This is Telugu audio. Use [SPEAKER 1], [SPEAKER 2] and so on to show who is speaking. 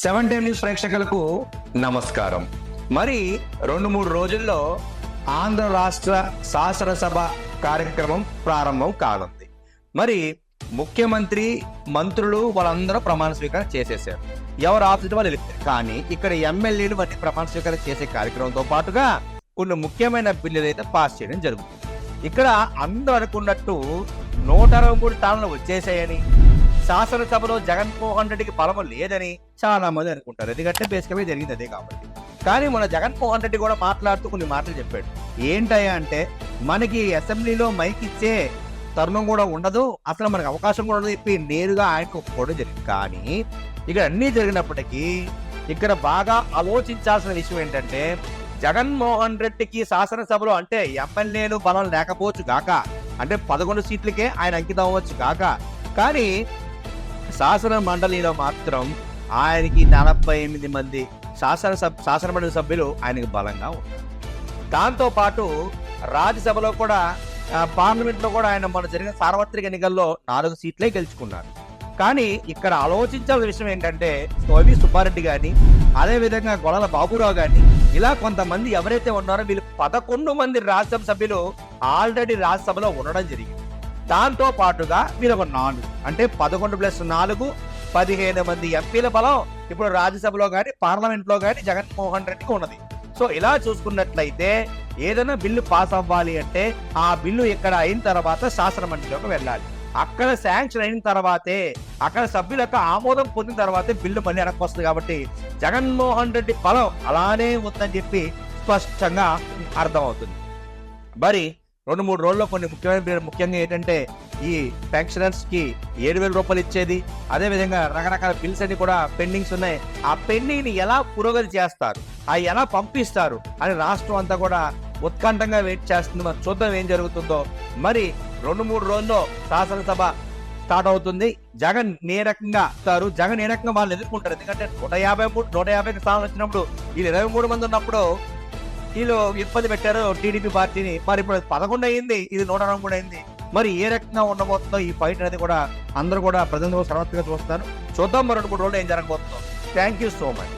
[SPEAKER 1] సెవెన్ టైమ్ న్యూస్ ప్రేక్షకులకు నమస్కారం. మరి రెండు మూడు రోజుల్లో ఆంధ్ర రాష్ట్ర శాసనసభ కార్యక్రమం ప్రారంభం కానుంది. మరి ముఖ్యమంత్రి మంత్రులు వాళ్ళందరూ ప్రమాణ స్వీకారం చేసేసారు. ఎవరు ఆఫీస్ వాళ్ళు కానీ ఇక్కడ ఎమ్మెల్యేలు వాటి ప్రమాణ స్వీకారం చేసే కార్యక్రమంతో పాటుగా కొన్ని ముఖ్యమైన బిల్లులు అయితే పాస్ చేయడం జరుగుతుంది. ఇక్కడ అందరూ అనుకున్నట్టు నూట అరవై మూడు స్థానాలు వచ్చేసాయని శాసనసభలో జగన్మోహన్ రెడ్డికి బలము లేదని చాలా మంది అనుకుంటారు. ఎందుకంటే బేసికమే జరిగింది అదే కాబట్టి. కానీ మన జగన్మోహన్ రెడ్డి కూడా మాట్లాడుతూ కొన్ని మాటలు చెప్పాడు. ఏంటయ్యా అంటే మనకి అసెంబ్లీలో మైక్ ఇచ్చే తరుణం కూడా ఉండదు. అసలు మనకు అవకాశం కూడా ఉండదు చెప్పి నేరుగా ఆయనకు ఒప్పుకోవడం జరిగింది. కానీ ఇక్కడ అన్నీ జరిగినప్పటికీ ఇక్కడ బాగా ఆలోచించాల్సిన విషయం ఏంటంటే జగన్మోహన్ రెడ్డికి శాసనసభలో అంటే ఎమ్మెల్యేలు బలం లేకపోవచ్చు గాక. అంటే పదకొండు సీట్లకే ఆయన అంకితం అవ్వచ్చు కాక కానీ శాసన మండలిలో మాత్రం ఆయనకి నలభై ఎనిమిది మంది శాసన శాసన మండలి సభ్యులు ఆయనకు బలంగా ఉన్నారు. దాంతో పాటు రాజ్యసభలో కూడా పార్లమెంట్లో కూడా ఆయన మన జరిగిన సార్వత్రిక ఎన్నికల్లో నాలుగు సీట్లే గెలుచుకున్నారు. కానీ ఇక్కడ ఆలోచించాల్సిన విషయం ఏంటంటే సోవి సుబ్బారెడ్డి కానీ అదేవిధంగా గొడల బాబురావు కానీ ఇలా కొంతమంది ఎవరైతే ఉన్నారో వీళ్ళు పదకొండు మంది రాజ్యసభ సభ్యులు ఆల్రెడీ రాజ్యసభలో ఉండడం జరిగింది. దాంతో పాటుగా మీరు ఒక నాలుగు అంటే పదకొండు ప్లస్ నాలుగు పదిహేను మంది ఎంపీల బలం ఇప్పుడు రాజ్యసభలో కానీ పార్లమెంట్లో కానీ జగన్మోహన్ రెడ్డికి ఉన్నది. సో ఇలా చూసుకున్నట్లయితే ఏదైనా బిల్లు పాస్ అవ్వాలి అంటే ఆ బిల్లు ఇక్కడ అయిన తర్వాత శాసనమండలిలోకి వెళ్ళాలి. అక్కడ శాంక్షన్ అయిన తర్వాతే అక్కడ సభ్యుల యొక్క ఆమోదం పొందిన తర్వాతే బిల్లు మళ్ళీ వెనక్కి వస్తుంది కాబట్టి జగన్మోహన్ రెడ్డి బలం అలానే ఉందని చెప్పి స్పష్టంగా అర్థమవుతుంది. మరి రెండు మూడు రోజుల్లో కొన్ని ముఖ్యమైన ముఖ్యంగా ఏంటంటే ఈ పెన్షనర్స్కి ఏడు వేల రూపాయలు ఇచ్చేది. అదే విధంగా రకరకాల బిల్స్ అన్ని కూడా పెండింగ్స్ ఉన్నాయి. ఆ పెండింగ్ని ఎలా పురోగతి చేస్తారు? అవి ఎలా పంపిస్తారు? అని రాష్ట్రం అంతా కూడా ఉత్కంఠంగా వెయిట్ చేస్తుంది. మరి చూద్దాం ఏం జరుగుతుందో. మరి రెండు మూడు రోజుల్లో శాసనసభ స్టార్ట్ అవుతుంది. జగన్ ఏ రకంగా ఇస్తారు జగన్ ఏ రకంగా వాళ్ళు ఎదుర్కొంటారు? ఎందుకంటే నూట యాభై మూడు నూట యాభై స్థానం వచ్చినప్పుడు వీళ్ళు ఇరవై మూడు మంది ఉన్నప్పుడు వీళ్ళు ఇబ్బంది పెట్టారు టీడీపీ పార్టీని. మరి ఇప్పుడు పదకొండు అయింది ఇది నూట కూడా అయింది. మరి ఏ రకంగా ఉండబోతుందో ఈ ఫైట్ అనేది కూడా అందరూ కూడా ప్రజలు సర్వత్రిగా చూస్తారు. చూద్దాం మరి రెండు మూడు రోజులు ఏం జరగబోతుందో. Thank you so much